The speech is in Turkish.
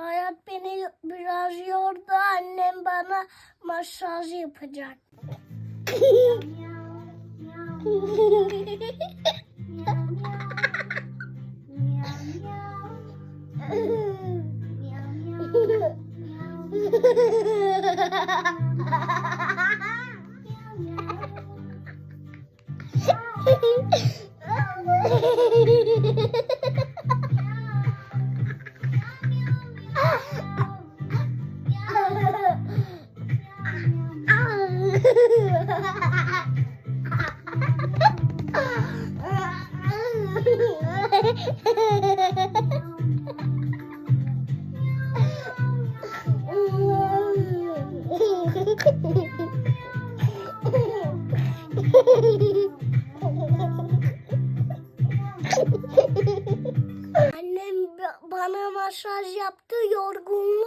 Hayat beni biraz yordu. Annem bana masaj yapacak. Hehehehe Annem ba- bana masaj yaptı. Bitti.